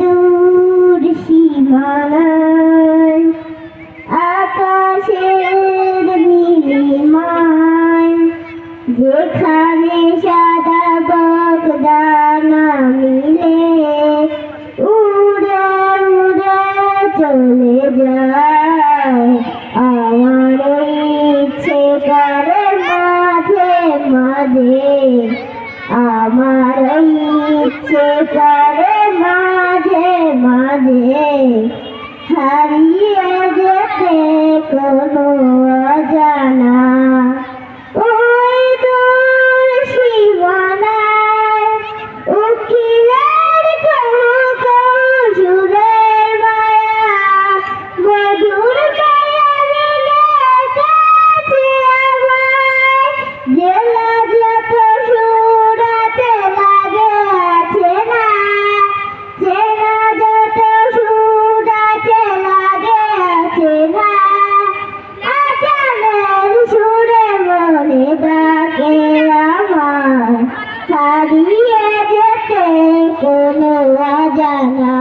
দূর সীমানায়, আকাশের নীলিমায়, যেখানে সাদা বগদানা মিলে উড়ে উড়ে চলে যায়। আমার ইচ্ছে করে মাঝে মাঝে, আমার ইচ্ছে করে মাঝে মাঝে হারিয়ে যেতে কোনো হারিয়ে যেতে কোনো অজানা